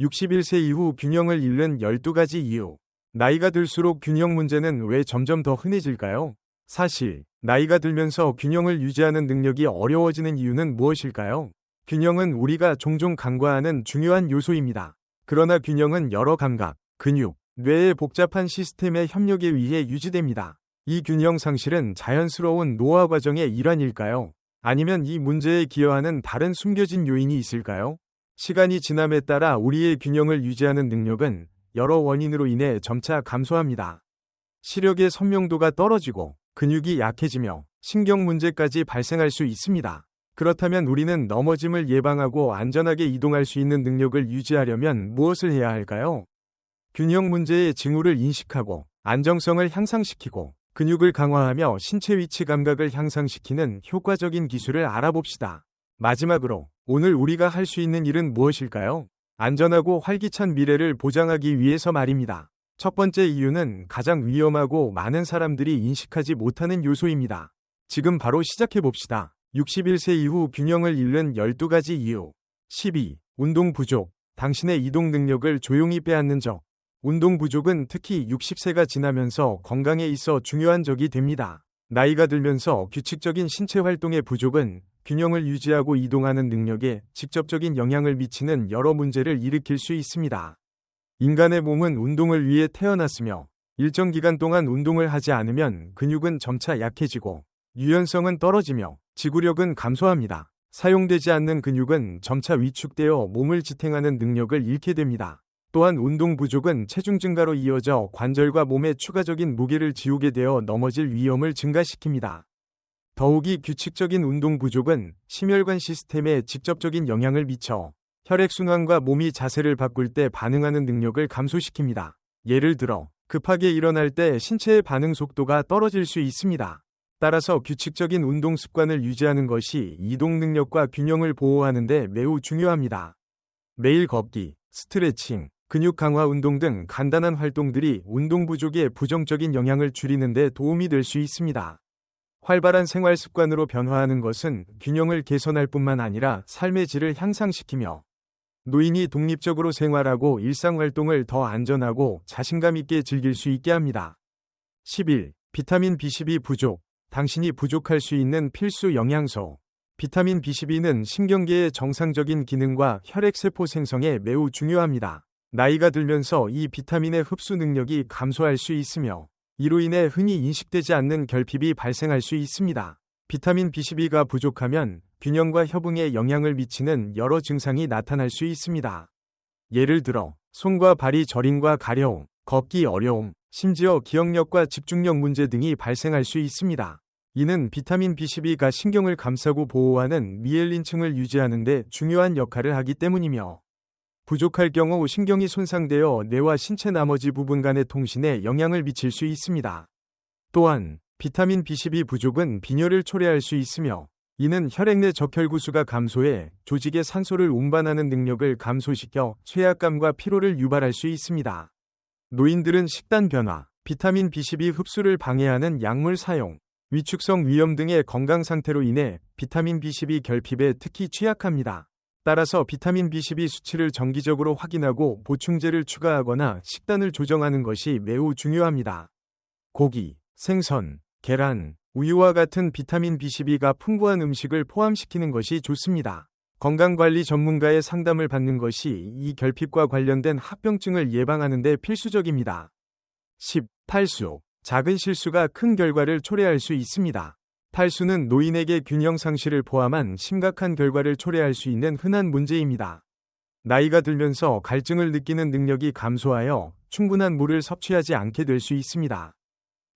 61세 이후 균형을 잃는 12가지 이유. 나이가 들수록 균형 문제는 왜 점점 더 흔해질까요? 사실, 나이가 들면서 균형을 유지하는 능력이 어려워지는 이유는 무엇일까요? 균형은 우리가 종종 간과하는 중요한 요소입니다. 그러나 균형은 여러 감각, 근육, 뇌의 복잡한 시스템의 협력에 의해 유지됩니다. 이 균형 상실은 자연스러운 노화 과정의 일환일까요? 아니면 이 문제에 기여하는 다른 숨겨진 요인이 있을까요? 시간이 지남에 따라 우리의 균형을 유지하는 능력은 여러 원인으로 인해 점차 감소합니다. 시력의 선명도가 떨어지고 근육이 약해지며 신경 문제까지 발생할 수 있습니다. 그렇다면 우리는 넘어짐을 예방하고 안전하게 이동할 수 있는 능력을 유지하려면 무엇을 해야 할까요? 균형 문제의 징후를 인식하고 안정성을 향상시키고 근육을 강화하며 신체 위치 감각을 향상시키는 효과적인 기술을 알아봅시다. 마지막으로 오늘 우리가 할 수 있는 일은 무엇일까요? 안전하고 활기찬 미래를 보장하기 위해서 말입니다. 첫 번째 이유는 가장 위험하고 많은 사람들이 인식하지 못하는 요소입니다. 지금 바로 시작해 봅시다. 61세 이후 균형을 잃는 12가지 이유. 12. 운동 부족. 당신의 이동 능력을 조용히 빼앗는 적. 운동 부족은 특히 60세가 지나면서 건강에 있어 중요한 적이 됩니다. 나이가 들면서 규칙적인 신체 활동의 부족은 균형을 유지하고 이동하는 능력에 직접적인 영향을 미치는 여러 문제를 일으킬 수 있습니다. 인간의 몸은 운동을 위해 태어났으며 일정 기간 동안 운동을 하지 않으면 근육은 점차 약해지고 유연성은 떨어지며 지구력은 감소합니다. 사용되지 않는 근육은 점차 위축되어 몸을 지탱하는 능력을 잃게 됩니다. 또한 운동 부족은 체중 증가로 이어져 관절과 몸에 추가적인 무게를 지우게 되어 넘어질 위험을 증가시킵니다. 더욱이 규칙적인 운동 부족은 심혈관 시스템에 직접적인 영향을 미쳐 혈액순환과 몸이 자세를 바꿀 때 반응하는 능력을 감소시킵니다. 예를 들어 급하게 일어날 때 신체의 반응 속도가 떨어질 수 있습니다. 따라서 규칙적인 운동 습관을 유지하는 것이 이동 능력과 균형을 보호하는 데 매우 중요합니다. 매일 걷기, 스트레칭, 근육 강화 운동 등 간단한 활동들이 운동 부족의 부정적인 영향을 줄이는 데 도움이 될 수 있습니다. 활발한 생활 습관으로 변화하는 것은 균형을 개선할 뿐만 아니라 삶의 질을 향상시키며 노인이 독립적으로 생활하고 일상활동을 더 안전하고 자신감 있게 즐길 수 있게 합니다. 11. 비타민 B12 부족. 당신이 부족할 수 있는 필수 영양소. 비타민 B12는 신경계의 정상적인 기능과 혈액세포 생성에 매우 중요합니다. 나이가 들면서 이 비타민의 흡수 능력이 감소할 수 있으며 이로 인해 흔히 인식되지 않는 결핍이 발생할 수 있습니다. 비타민 B12가 부족하면 균형과 협응에 영향을 미치는 여러 증상이 나타날 수 있습니다. 예를 들어 손과 발이 저림과 가려움, 걷기 어려움, 심지어 기억력과 집중력 문제 등이 발생할 수 있습니다. 이는 비타민 B12가 신경을 감싸고 보호하는 미엘린층을 유지하는 데 중요한 역할을 하기 때문이며 부족할 경우 신경이 손상되어 뇌와 신체 나머지 부분 간의 통신에 영향을 미칠 수 있습니다. 또한 비타민 B12 부족은 빈혈을 초래할 수 있으며 이는 혈액 내 적혈구수가 감소해 조직의 산소를 운반하는 능력을 감소시켜 쇠약감과 피로를 유발할 수 있습니다. 노인들은 식단 변화, 비타민 B12 흡수를 방해하는 약물 사용, 위축성 위염 등의 건강 상태로 인해 비타민 B12 결핍에 특히 취약합니다. 따라서 비타민 B12 수치를 정기적으로 확인하고 보충제를 추가하거나 식단을 조정하는 것이 매우 중요합니다. 고기, 생선, 계란, 우유와 같은 비타민 B12가 풍부한 음식을 포함시키는 것이 좋습니다. 건강관리 전문가의 상담을 받는 것이 이 결핍과 관련된 합병증을 예방하는 데 필수적입니다. 10. 탈수. 작은 실수가 큰 결과를 초래할 수 있습니다. 탈수는 노인에게 균형 상실을 포함한 심각한 결과를 초래할 수 있는 흔한 문제입니다. 나이가 들면서 갈증을 느끼는 능력이 감소하여 충분한 물을 섭취하지 않게 될 수 있습니다.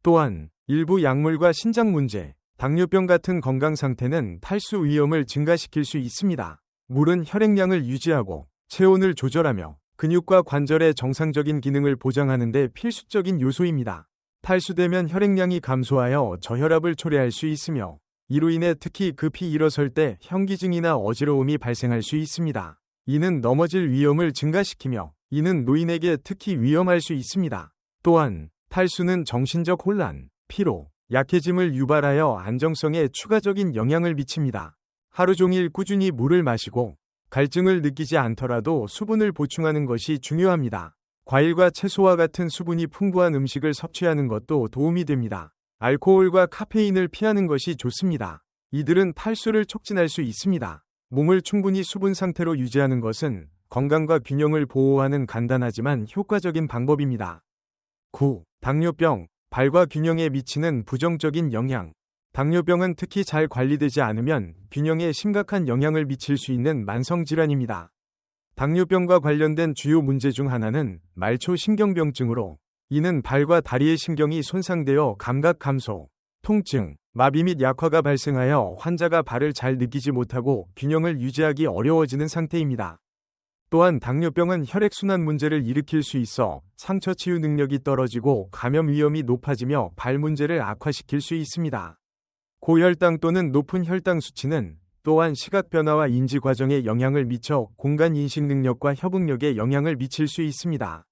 또한 일부 약물과 신장 문제, 당뇨병 같은 건강 상태는 탈수 위험을 증가시킬 수 있습니다. 물은 혈액량을 유지하고 체온을 조절하며 근육과 관절의 정상적인 기능을 보장하는 데 필수적인 요소입니다. 탈수되면 혈액량이 감소하여 저혈압을 초래할 수 있으며 이로 인해 특히 급히 일어설 때 현기증이나 어지러움이 발생할 수 있습니다. 이는 넘어질 위험을 증가시키며 이는 노인에게 특히 위험할 수 있습니다. 또한 탈수는 정신적 혼란, 피로, 약해짐을 유발하여 안정성에 추가적인 영향을 미칩니다. 하루 종일 꾸준히 물을 마시고 갈증을 느끼지 않더라도 수분을 보충하는 것이 중요합니다. 과일과 채소와 같은 수분이 풍부한 음식을 섭취하는 것도 도움이 됩니다. 알코올과 카페인을 피하는 것이 좋습니다. 이들은 탈수를 촉진할 수 있습니다. 몸을 충분히 수분 상태로 유지하는 것은 건강과 균형을 보호하는 간단하지만 효과적인 방법입니다. 9. 당뇨병, 발과 균형에 미치는 부정적인 영향. 당뇨병은 특히 잘 관리되지 않으면 균형에 심각한 영향을 미칠 수 있는 만성 질환입니다. 당뇨병과 관련된 주요 문제 중 하나는 말초 신경병증으로 이는 발과 다리의 신경이 손상되어 감각 감소, 통증, 마비 및 약화가 발생하여 환자가 발을 잘 느끼지 못하고 균형을 유지하기 어려워지는 상태입니다. 또한 당뇨병은 혈액순환 문제를 일으킬 수 있어 상처 치유 능력이 떨어지고 감염 위험이 높아지며 발 문제를 악화시킬 수 있습니다. 고혈당 또는 높은 혈당 수치는 또한 시각 변화와 인지 과정에 영향을 미쳐 공간 인식 능력과 협응력에 영향을 미칠 수 있습니다.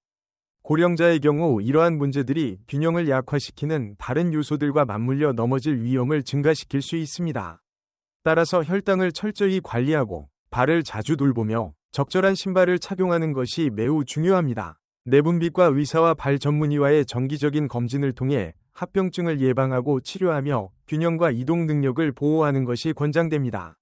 고령자의 경우 이러한 문제들이 균형을 약화시키는 다른 요소들과 맞물려 넘어질 위험을 증가시킬 수 있습니다. 따라서 혈당을 철저히 관리하고 발을 자주 돌보며 적절한 신발을 착용하는 것이 매우 중요합니다. 내분비과 의사와 발 전문의와의 정기적인 검진을 통해 합병증을 예방하고 치료하며 균형과 이동 능력을 보호하는 것이 권장됩니다.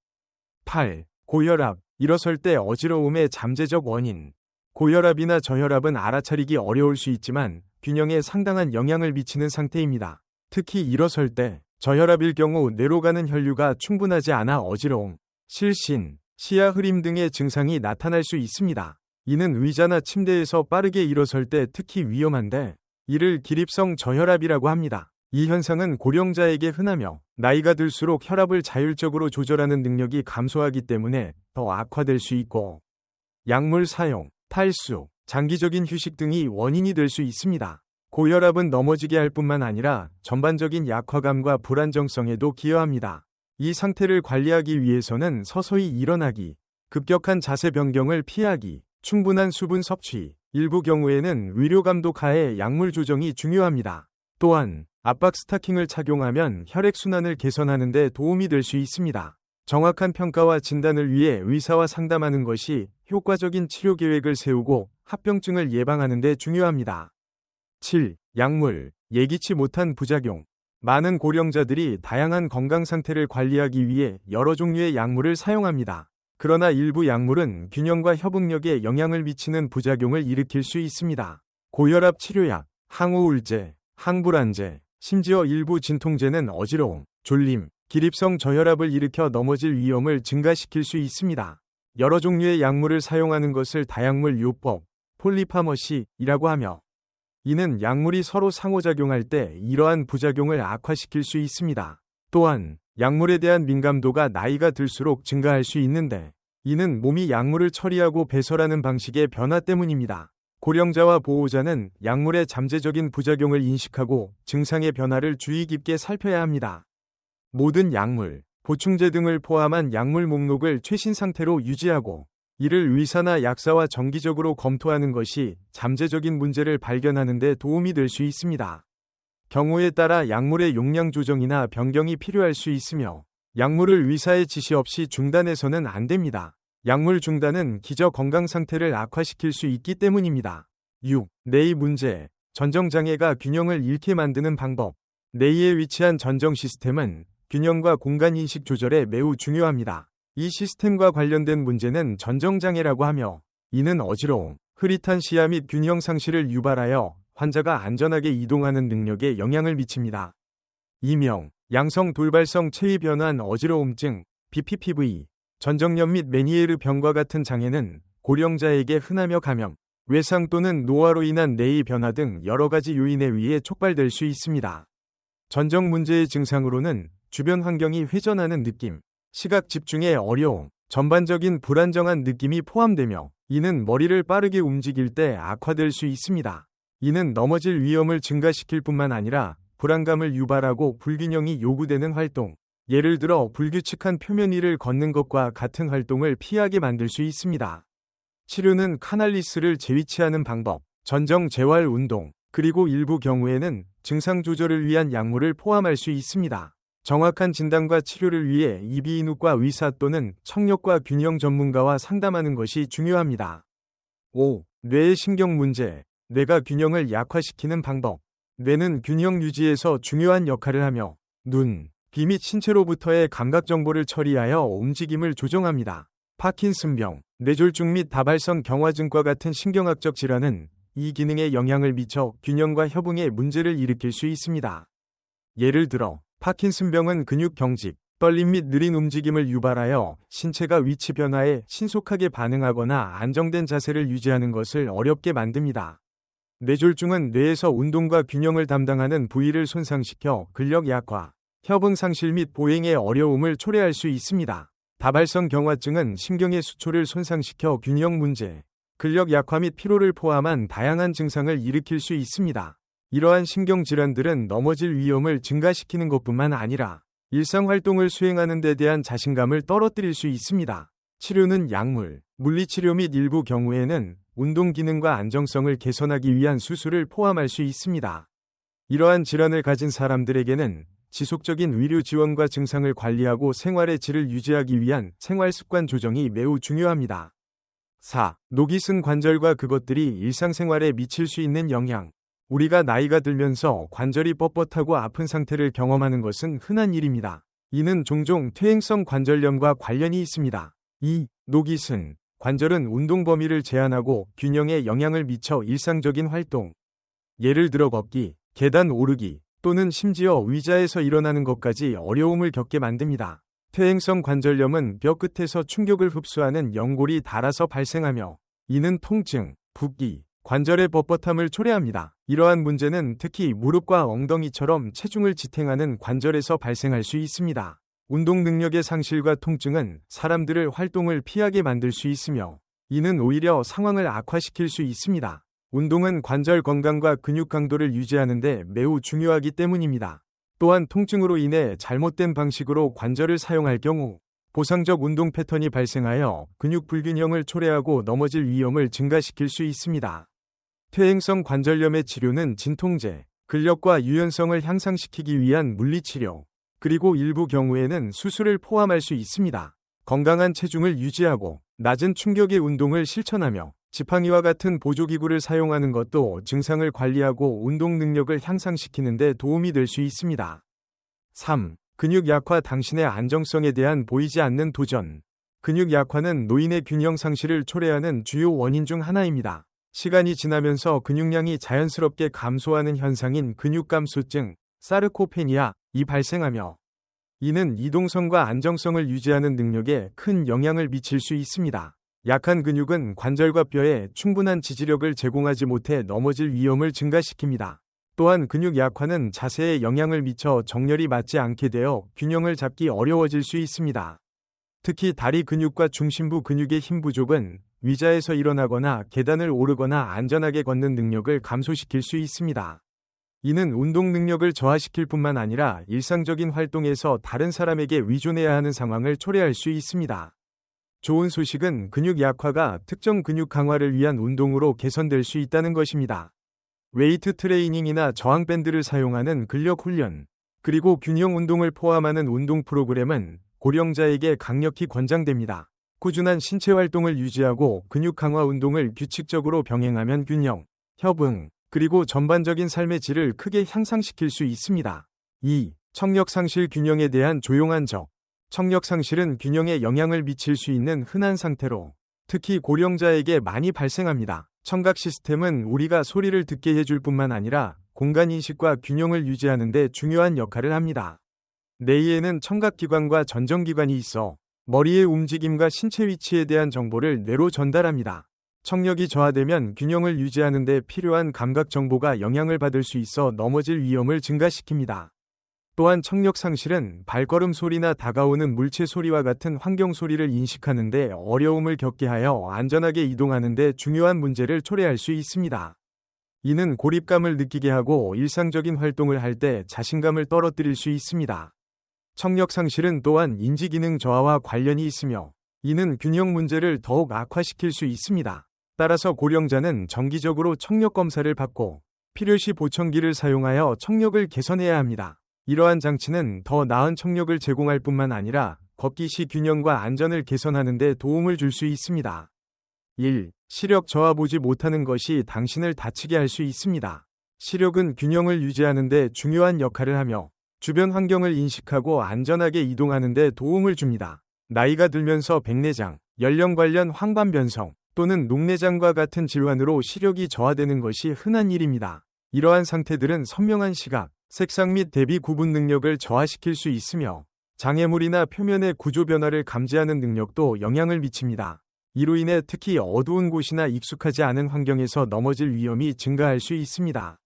8. 고혈압, 일어설 때 어지러움의 잠재적 원인. 고혈압이나 저혈압은 알아차리기 어려울 수 있지만 균형에 상당한 영향을 미치는 상태입니다. 특히 일어설 때 저혈압일 경우 뇌로 가는 혈류가 충분하지 않아 어지러움, 실신, 시야 흐림 등의 증상이 나타날 수 있습니다. 이는 의자나 침대에서 빠르게 일어설 때 특히 위험한데 이를 기립성 저혈압이라고 합니다. 이 현상은 고령자에게 흔하며 나이가 들수록 혈압을 자율적으로 조절하는 능력이 감소하기 때문에 더 악화될 수 있고 약물 사용, 탈수, 장기적인 휴식 등이 원인이 될 수 있습니다. 고혈압은 넘어지게 할 뿐만 아니라 전반적인 약화감과 불안정성에도 기여합니다. 이 상태를 관리하기 위해서는 서서히 일어나기, 급격한 자세 변경을 피하기, 충분한 수분 섭취, 일부 경우에는 위료 감독 하에 약물 조정이 중요합니다. 또한 압박 스타킹을 착용하면 혈액순환을 개선하는 데 도움이 될 수 있습니다. 정확한 평가와 진단을 위해 의사와 상담하는 것이 효과적인 치료 계획을 세우고 합병증을 예방하는 데 중요합니다. 7. 약물, 예기치 못한 부작용. 많은 고령자들이 다양한 건강 상태를 관리하기 위해 여러 종류의 약물을 사용합니다. 그러나 일부 약물은 균형과 협응력에 영향을 미치는 부작용을 일으킬 수 있습니다. 고혈압 치료약, 항우울제, 항불안제, 심지어 일부 진통제는 어지러움, 졸림, 기립성 저혈압을 일으켜 넘어질 위험을 증가시킬 수 있습니다. 여러 종류의 약물을 사용하는 것을 다약물 요법, 폴리파머시이라고 하며 이는 약물이 서로 상호작용할 때 이러한 부작용을 악화시킬 수 있습니다. 또한 약물에 대한 민감도가 나이가 들수록 증가할 수 있는데 이는 몸이 약물을 처리하고 배설하는 방식의 변화 때문입니다. 고령자와 보호자는 약물의 잠재적인 부작용을 인식하고 증상의 변화를 주의 깊게 살펴야 합니다. 모든 약물, 보충제 등을 포함한 약물 목록을 최신 상태로 유지하고 이를 의사나 약사와 정기적으로 검토하는 것이 잠재적인 문제를 발견하는 데 도움이 될 수 있습니다. 경우에 따라 약물의 용량 조정이나 변경이 필요할 수 있으며 약물을 의사의 지시 없이 중단해서는 안 됩니다. 약물 중단은 기저 건강 상태를 악화시킬 수 있기 때문입니다. 6. 뇌의 문제. 전정장애가 균형을 잃게 만드는 방법. 뇌에 위치한 전정 시스템은 균형과 공간 인식 조절에 매우 중요합니다. 이 시스템과 관련된 문제는 전정장애라고 하며 이는 어지러움, 흐릿한 시야 및 균형 상실을 유발하여 환자가 안전하게 이동하는 능력에 영향을 미칩니다. 이명, 양성 돌발성 체위 변환 어지러움증, BPPV, 전정염 및 메니에르 병과 같은 장애는 고령자에게 흔하며 감염, 외상 또는 노화로 인한 뇌의 변화 등 여러 가지 요인에 의해 촉발될 수 있습니다. 전정 문제의 증상으로는 주변 환경이 회전하는 느낌, 시각 집중에 어려움, 전반적인 불안정한 느낌이 포함되며 이는 머리를 빠르게 움직일 때 악화될 수 있습니다. 이는 넘어질 위험을 증가시킬 뿐만 아니라 불안감을 유발하고 불균형이 요구되는 활동, 예를 들어 불규칙한 표면 위를 걷는 것과 같은 활동을 피하게 만들 수 있습니다. 치료는 카날리스를 재위치하는 방법, 전정 재활 운동, 그리고 일부 경우에는 증상 조절을 위한 약물을 포함할 수 있습니다. 정확한 진단과 치료를 위해 이비인후과 의사 또는 청력과 균형 전문가와 상담하는 것이 중요합니다. 5. 뇌의 신경 문제. 뇌가 균형을 약화시키는 방법. 뇌는 균형 유지에서 중요한 역할을 하며 눈, 귀 및 신체로부터의 감각 정보를 처리하여 움직임을 조정합니다. 파킨슨병, 뇌졸중 및 다발성 경화증과 같은 신경학적 질환은 이 기능에 영향을 미쳐 균형과 협응에 문제를 일으킬 수 있습니다. 예를 들어 파킨슨병은 근육 경직, 떨림 및 느린 움직임을 유발하여 신체가 위치 변화에 신속하게 반응하거나 안정된 자세를 유지하는 것을 어렵게 만듭니다. 뇌졸중은 뇌에서 운동과 균형을 담당하는 부위를 손상시켜 근력 약화, 협응 상실 및 보행의 어려움을 초래할 수 있습니다. 다발성 경화증은 신경의 수초를 손상시켜 균형 문제, 근력 약화 및 피로를 포함한 다양한 증상을 일으킬 수 있습니다. 이러한 신경 질환들은 넘어질 위험을 증가시키는 것뿐만 아니라 일상 활동을 수행하는 데 대한 자신감을 떨어뜨릴 수 있습니다. 치료는 약물, 물리치료 및 일부 경우에는 운동 기능과 안정성을 개선하기 위한 수술을 포함할 수 있습니다. 이러한 질환을 가진 사람들에게는 지속적인 위료 지원과 증상을 관리하고 생활의 질을 유지하기 위한 생활 습관 조정이 매우 중요합니다. 4. 녹이 쓴 관절과 그것들이 일상생활에 미칠 수 있는 영향. 우리가 나이가 들면서 관절이 뻣뻣하고 아픈 상태를 경험하는 것은 흔한 일입니다. 이는 종종 퇴행성 관절염과 관련이 있습니다. 2. 녹이 쓴 관절은 운동 범위를 제한하고 균형에 영향을 미쳐 일상적인 활동, 예를 들어 걷기, 계단 오르기, 또는 심지어 의자에서 일어나는 것까지 어려움을 겪게 만듭니다. 퇴행성 관절염은 뼈 끝에서 충격을 흡수하는 연골이 닳아서 발생하며 이는 통증, 붓기, 관절의 뻣뻣함을 초래합니다. 이러한 문제는 특히 무릎과 엉덩이처럼 체중을 지탱하는 관절에서 발생할 수 있습니다. 운동 능력의 상실과 통증은 사람들을 활동을 피하게 만들 수 있으며 이는 오히려 상황을 악화시킬 수 있습니다. 운동은 관절 건강과 근육 강도를 유지하는 데 매우 중요하기 때문입니다. 또한 통증으로 인해 잘못된 방식으로 관절을 사용할 경우 보상적 운동 패턴이 발생하여 근육 불균형을 초래하고 넘어질 위험을 증가시킬 수 있습니다. 퇴행성 관절염의 치료는 진통제, 근력과 유연성을 향상시키기 위한 물리치료, 그리고 일부 경우에는 수술을 포함할 수 있습니다. 건강한 체중을 유지하고 낮은 충격의 운동을 실천하며 지팡이와 같은 보조기구를 사용하는 것도 증상을 관리하고 운동 능력을 향상시키는 데 도움이 될 수 있습니다. 3. 근육 약화 당신의 안정성에 대한 보이지 않는 도전. 근육 약화는 노인의 균형 상실을 초래하는 주요 원인 중 하나입니다. 시간이 지나면서 근육량이 자연스럽게 감소하는 현상인 근육감소증, 사르코페니아, 이 발생하며 이는 이동성과 안정성을 유지하는 능력에 큰 영향을 미칠 수 있습니다. 약한 근육은 관절과 뼈에 충분한 지지력을 제공하지 못해 넘어질 위험을 증가시킵니다. 또한 근육 약화는 자세에 영향을 미쳐 정렬이 맞지 않게 되어 균형을 잡기 어려워질 수 있습니다. 특히 다리 근육과 중심부 근육의 힘 부족은 위자에서 일어나거나 계단을 오르거나 안전하게 걷는 능력을 감소시킬 수 있습니다. 이는 운동 능력을 저하시킬 뿐만 아니라 일상적인 활동에서 다른 사람에게 위존해야 하는 상황을 초래할 수 있습니다. 좋은 소식은 근육 약화가 특정 근육 강화를 위한 운동으로 개선될 수 있다는 것입니다. 웨이트 트레이닝이나 저항 밴드를 사용하는 근력 훈련, 그리고 균형 운동을 포함하는 운동 프로그램은 고령자에게 강력히 권장됩니다. 꾸준한 신체 활동을 유지하고 근육 강화 운동을 규칙적으로 병행하면 균형, 협응, 그리고 전반적인 삶의 질을 크게 향상시킬 수 있습니다. 2. 청력 상실 균형에 대한 조용한 적. 청력 상실은 균형에 영향을 미칠 수 있는 흔한 상태로 특히 고령자에게 많이 발생합니다. 청각 시스템은 우리가 소리를 듣게 해줄 뿐만 아니라 공간 인식과 균형을 유지하는 데 중요한 역할을 합니다. 뇌에는 청각기관과 전정기관이 있어 머리의 움직임과 신체 위치에 대한 정보를 뇌로 전달합니다. 청력이 저하되면 균형을 유지하는 데 필요한 감각 정보가 영향을 받을 수 있어 넘어질 위험을 증가시킵니다. 또한 청력 상실은 발걸음 소리나 다가오는 물체 소리와 같은 환경 소리를 인식하는데 어려움을 겪게 하여 안전하게 이동하는데 중요한 문제를 초래할 수 있습니다. 이는 고립감을 느끼게 하고 일상적인 활동을 할 때 자신감을 떨어뜨릴 수 있습니다. 청력 상실은 또한 인지 기능 저하와 관련이 있으며 이는 균형 문제를 더욱 악화시킬 수 있습니다. 따라서 고령자는 정기적으로 청력 검사를 받고 필요시 보청기를 사용하여 청력을 개선해야 합니다. 이러한 장치는 더 나은 청력을 제공할 뿐만 아니라 걷기 시 균형과 안전을 개선하는 데 도움을 줄 수 있습니다. 1. 시력 저하 보지 못하는 것이 당신을 다치게 할 수 있습니다. 시력은 균형을 유지하는 데 중요한 역할을 하며 주변 환경을 인식하고 안전하게 이동하는 데 도움을 줍니다. 나이가 들면서 백내장, 연령 관련 황반 변성 또는 녹내장과 같은 질환으로 시력이 저하되는 것이 흔한 일입니다. 이러한 상태들은 선명한 시각, 색상 및 대비 구분 능력을 저하시킬 수 있으며 장애물이나 표면의 구조 변화를 감지하는 능력도 영향을 미칩니다. 이로 인해 특히 어두운 곳이나 익숙하지 않은 환경에서 넘어질 위험이 증가할 수 있습니다.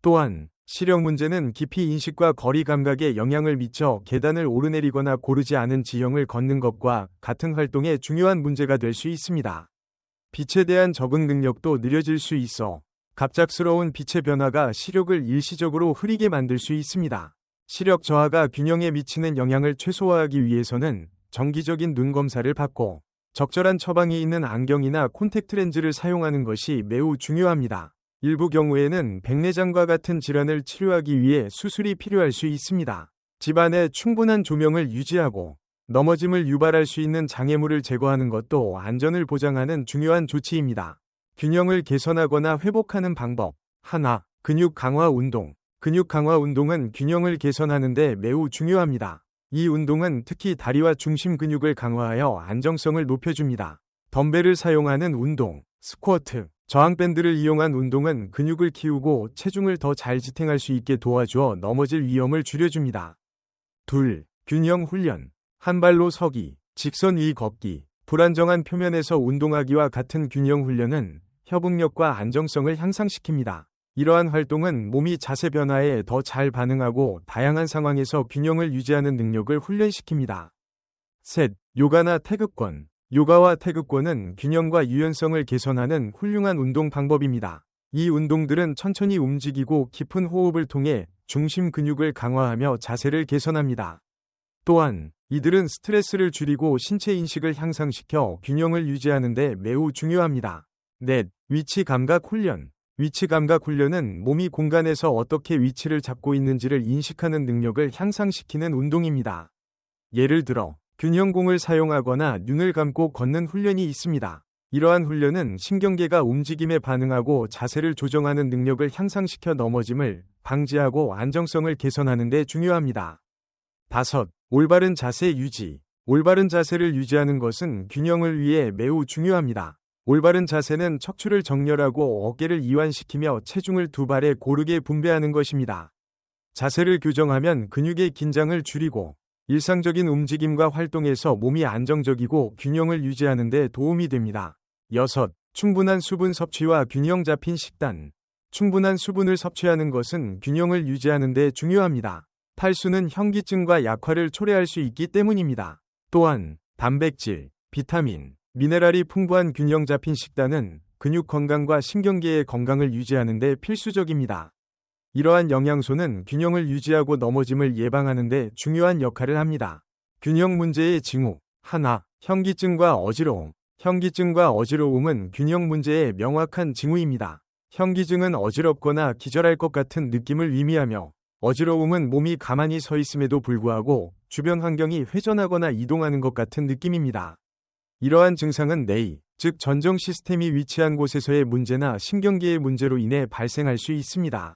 또한 시력 문제는 깊이 인식과 거리 감각에 영향을 미쳐 계단을 오르내리거나 고르지 않은 지형을 걷는 것과 같은 활동에 중요한 문제가 될 수 있습니다. 빛에 대한 적응 능력도 느려질 수 있어 갑작스러운 빛의 변화가 시력을 일시적으로 흐리게 만들 수 있습니다. 시력 저하가 균형에 미치는 영향을 최소화하기 위해서는 정기적인 눈 검사를 받고 적절한 처방이 있는 안경이나 콘택트 렌즈를 사용하는 것이 매우 중요합니다. 일부 경우에는 백내장과 같은 질환을 치료하기 위해 수술이 필요할 수 있습니다. 집안에 충분한 조명을 유지하고 넘어짐을 유발할 수 있는 장애물을 제거하는 것도 안전을 보장하는 중요한 조치입니다. 균형을 개선하거나 회복하는 방법. 하나, 근육 강화 운동. 근육 강화 운동은 균형을 개선하는 데 매우 중요합니다. 이 운동은 특히 다리와 중심 근육을 강화하여 안정성을 높여줍니다. 덤벨을 사용하는 운동, 스쿼트, 저항밴드를 이용한 운동은 근육을 키우고 체중을 더 잘 지탱할 수 있게 도와주어 넘어질 위험을 줄여줍니다. 둘, 균형 훈련. 한 발로 서기, 직선 위 걷기, 불안정한 표면에서 운동하기와 같은 균형 훈련은 협응력과 안정성을 향상시킵니다. 이러한 활동은 몸이 자세 변화에 더 잘 반응하고 다양한 상황에서 균형을 유지하는 능력을 훈련시킵니다. 셋, 요가나 태극권. 요가와 태극권은 균형과 유연성을 개선하는 훌륭한 운동 방법입니다. 이 운동들은 천천히 움직이고 깊은 호흡을 통해 중심 근육을 강화하며 자세를 개선합니다. 또한 이들은 스트레스를 줄이고 신체 인식을 향상시켜 균형을 유지하는 데 매우 중요합니다. 넷, 위치 감각 훈련. 위치 감각 훈련은 몸이 공간에서 어떻게 위치를 잡고 있는지를 인식하는 능력을 향상시키는 운동입니다. 예를 들어 균형공을 사용하거나 눈을 감고 걷는 훈련이 있습니다. 이러한 훈련은 신경계가 움직임에 반응하고 자세를 조정하는 능력을 향상시켜 넘어짐을 방지하고 안정성을 개선하는 데 중요합니다. 다섯, 올바른 자세 유지. 올바른 자세를 유지하는 것은 균형을 위해 매우 중요합니다. 올바른 자세는 척추를 정렬하고 어깨를 이완시키며 체중을 두 발에 고르게 분배하는 것입니다. 자세를 교정하면 근육의 긴장을 줄이고 일상적인 움직임과 활동에서 몸이 안정적이고 균형을 유지하는 데 도움이 됩니다. 6. 충분한 수분 섭취와 균형 잡힌 식단. 충분한 수분을 섭취하는 것은 균형을 유지하는 데 중요합니다. 탈수는 현기증과 약화를 초래할 수 있기 때문입니다. 또한 단백질, 비타민, 미네랄이 풍부한 균형 잡힌 식단은 근육 건강과 신경계의 건강을 유지하는 데 필수적입니다. 이러한 영양소는 균형을 유지하고 넘어짐을 예방하는 데 중요한 역할을 합니다. 균형 문제의 징후 하나, 현기증과 어지러움. 현기증과 어지러움은 균형 문제의 명확한 징후입니다. 현기증은 어지럽거나 기절할 것 같은 느낌을 의미하며 어지러움은 몸이 가만히 서 있음에도 불구하고 주변 환경이 회전하거나 이동하는 것 같은 느낌입니다. 이러한 증상은 뇌, 즉 전정 시스템이 위치한 곳에서의 문제나 신경계의 문제로 인해 발생할 수 있습니다.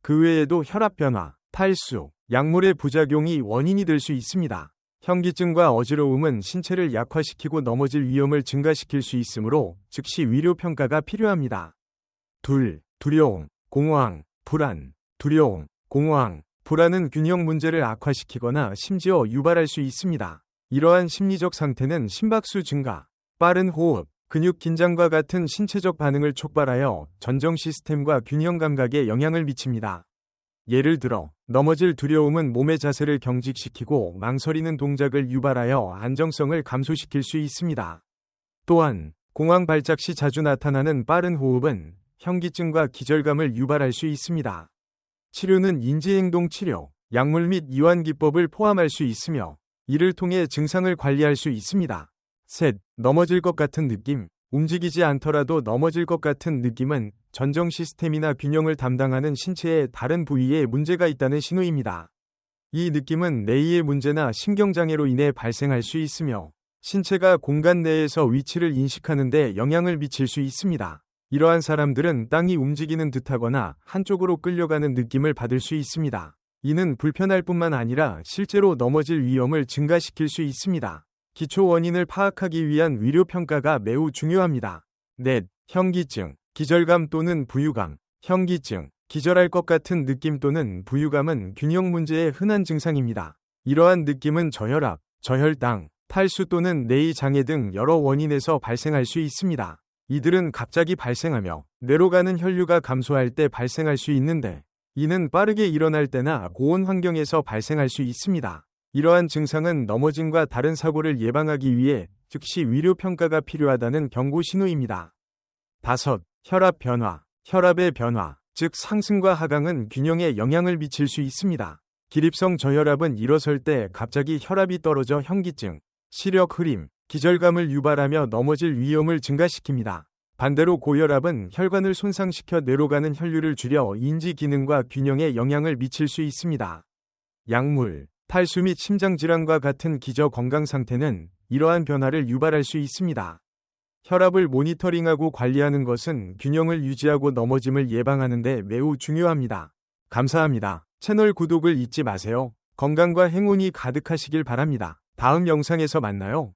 그 외에도 혈압 변화, 탈수, 약물의 부작용이 원인이 될 수 있습니다. 현기증과 어지러움은 신체를 약화시키고 넘어질 위험을 증가시킬 수 있으므로 즉시 위료 평가가 필요합니다. 둘, 두려움, 공허함, 불안, 두려움, 공허함, 불안은 균형 문제를 악화시키거나 심지어 유발할 수 있습니다. 이러한 심리적 상태는 심박수 증가, 빠른 호흡, 근육 긴장과 같은 신체적 반응을 촉발하여 전정 시스템과 균형 감각에 영향을 미칩니다. 예를 들어, 넘어질 두려움은 몸의 자세를 경직시키고 망설이는 동작을 유발하여 안정성을 감소시킬 수 있습니다. 또한, 공황 발작 시 자주 나타나는 빠른 호흡은 현기증과 기절감을 유발할 수 있습니다. 치료는 인지행동 치료, 약물 및 이완 기법을 포함할 수 있으며, 이를 통해 증상을 관리할 수 있습니다. 셋, 넘어질 것 같은 느낌. 움직이지 않더라도 넘어질 것 같은 느낌은 전정 시스템이나 균형을 담당하는 신체의 다른 부위에 문제가 있다는 신호입니다. 이 느낌은 뇌의 문제나 신경장애로 인해 발생할 수 있으며 신체가 공간 내에서 위치를 인식하는데 영향을 미칠 수 있습니다. 이러한 사람들은 땅이 움직이는 듯하거나 한쪽으로 끌려가는 느낌을 받을 수 있습니다. 이는 불편할 뿐만 아니라 실제로 넘어질 위험을 증가시킬 수 있습니다. 기초 원인을 파악하기 위한 위료 평가가 매우 중요합니다. 넷, 현기증, 기절감 또는 부유감, 현기증, 기절할 것 같은 느낌 또는 부유감은 균형 문제의 흔한 증상입니다. 이러한 느낌은 저혈압, 저혈당, 탈수 또는 뇌의 장애 등 여러 원인에서 발생할 수 있습니다. 이들은 갑자기 발생하며 뇌로 가는 혈류가 감소할 때 발생할 수 있는데 이는 빠르게 일어날 때나 고온 환경에서 발생할 수 있습니다. 이러한 증상은 넘어짐과 다른 사고를 예방하기 위해 즉시 위료 평가가 필요하다는 경고 신호입니다. 다섯, 혈압 변화. 혈압의 변화, 즉 상승과 하강은 균형에 영향을 미칠 수 있습니다. 기립성 저혈압은 일어설 때 갑자기 혈압이 떨어져 현기증, 시력 흐림, 기절감을 유발하며 넘어질 위험을 증가시킵니다. 반대로 고혈압은 혈관을 손상시켜 뇌로 가는 혈류를 줄여 인지 기능과 균형에 영향을 미칠 수 있습니다. 약물, 탈수 및 심장질환과 같은 기저 건강 상태는 이러한 변화를 유발할 수 있습니다. 혈압을 모니터링하고 관리하는 것은 균형을 유지하고 넘어짐을 예방하는 데 매우 중요합니다. 감사합니다. 채널 구독을 잊지 마세요. 건강과 행운이 가득하시길 바랍니다. 다음 영상에서 만나요.